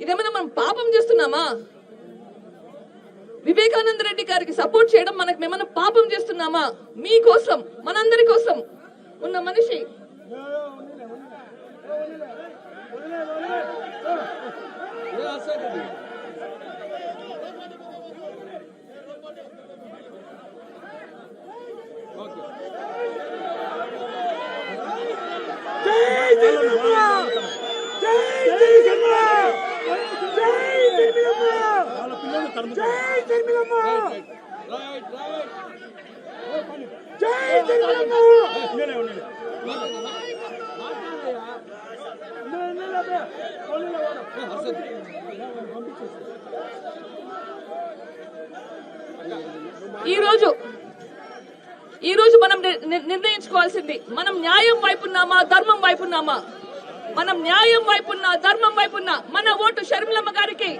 ఇదేమైనా మనం పాపం చేస్తున్నామా? వివేకానంద రెడ్డి గారికి సపోర్ట్ చేయడం మనకు మేమన్నా పాపం చేస్తున్నామా? మీకోసం మనందరి కోసం ఉన్న మనిషి. జై జగన్మోహన్ జై జగన్మోహన్ జై జగన్మోహన్ జై జగన్మోహన్ జై జగన్మోహన్ ఈ రోజు ఈ రోజు మనం నిర్ణయించుకోవాల్సింది మనం న్యాయం వైపున్నామా ధర్మం వైపున్నామా? మనం న్యాయం వైపున్నా ధర్మం వైపున్నా మన ఓటు షర్మిలమ్మ గారికి.